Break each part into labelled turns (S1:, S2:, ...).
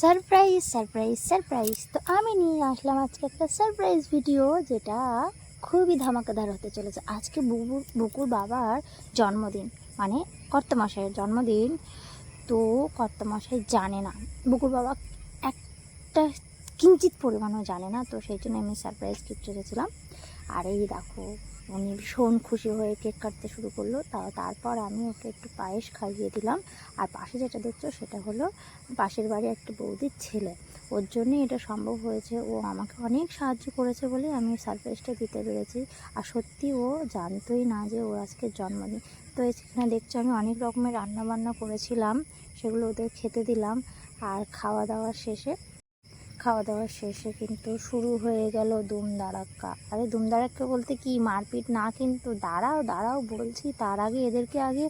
S1: Surprise surprise surprise তো আমি নিয়ে আসলাম আজকে একটা সারপ্রাইজ ভিডিও যেটা খুবই ধামাকাদার হতে চলেছে। আজকে বুকুর বুকুর বাবার জন্মদিন মানে কর্তামশাইয়ের জন্মদিন। তো কর্তামশাই জানে না। বুকুর বাবা একটা কিঞ্চিত পরিমাণও জানে না, তো সেই জন্য আমি সারপ্রাইজ গিফট রেখেছিলাম। আর এই দেখো, উনি ভীষণ খুশি হয়ে কেক কাটতে শুরু করল। তা, তারপর আমি ওকে একটু পায়েস খাইয়ে দিলাম। আর পাশে যেটা দেখছ, সেটা হলো পাশের বাড়ি একটা বৌদির ছেলে। ওর জন্যই এটা সম্ভব হয়েছে। ও আমাকে অনেক সাহায্য করেছে বলে আমি সারপ্রাইজটা দিতে পেরেছি। আর সত্যি ও জানতোই না যে ওর আজকে জন্মদিন তো এখানে দেখছ, আমি অনেক রকমের রান্না বান্না করেছিলাম। সেগুলো ওদের খেতে দিলাম। আর খাওয়া দাওয়া শেষে খাওয়া দাওয়া শেষে কিন্তু শুরু হয়ে গেল দুম দাঁড়াক্কা আরে দুম দাঁড়াক্কা বলতে কি? মারপিট না কিন্তু দাঁড়াও দাঁড়াও বলছি, তার আগে এদেরকে আগে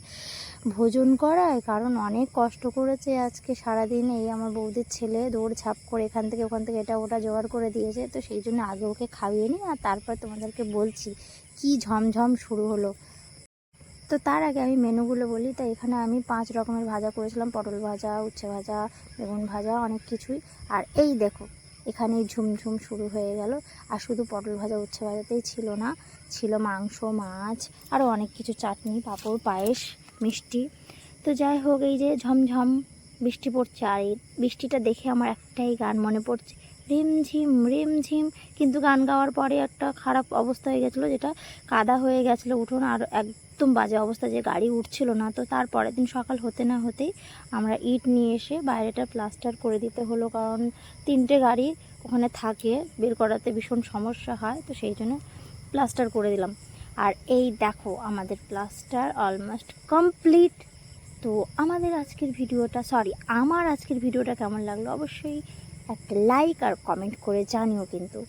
S1: ভোজন করায়, কারণ অনেক কষ্ট করেছে আজকে সারাদিন এই আমার বৌদির ছেলে, দৌড় ঝাঁপ করে এখান থেকে ওখান থেকে এটা ওটা জোগাড় করে দিয়েছে, তো সেই জন্য আগে ওকে খাইয়ে নিই আর তারপর তোমাদেরকে বলছি, কি ঝমঝম শুরু হলো। তো তার আগে আমি মেনুগুলো বলি তাই এখানে আমি পাঁচ রকমের ভাজা করেছিলাম, পটল ভাজা, উচ্ছে ভাজা, বেগুন ভাজা, অনেক কিছুই। আর এই দেখো, এখানেই ঝুমঝুম শুরু হয়ে গেল। আর শুধু পটল ভাজা, উচ্ছে ভাজাতেই ছিল না, ছিল মাংস, মাছ, আরও অনেক কিছু, চাটনি, পাঁপড়, পায়েস, মিষ্টি। তো যাই হোক, এই যে ঝমঝম বৃষ্টি পড়ছে, আর এই বৃষ্টিটা দেখে আমার একটাই গান মনে পড়ছে রিমঝিম রিমঝিম কিন্তু গান গাওয়ার পরে একটা খারাপ অবস্থা হয়ে গেছিল, যেটা কাদা হয়ে গেছিল উঠোন আর একদম বাজে অবস্থা যে গাড়ি উঠছিল না। তো তার পরের দিন সকাল হতে না হতেই আমরা ইট নিয়ে এসে বাইরেটা প্লাস্টার করে দিতে হলো, কারণ তিনটে গাড়ি ওখানে থাকে, বের করাতে ভীষণ সমস্যা হয়, তো সেই জন্য প্লাস্টার করে দিলাম। আর এই দেখো আমাদের প্লাস্টার অলমোস্ট কমপ্লিট তো আমাদের আজকের ভিডিওটা সরি আমার আজকের ভিডিওটা কেমন লাগল অবশ্যই একটা লাইক আর কমেন্ট করে জানিও কিন্তু।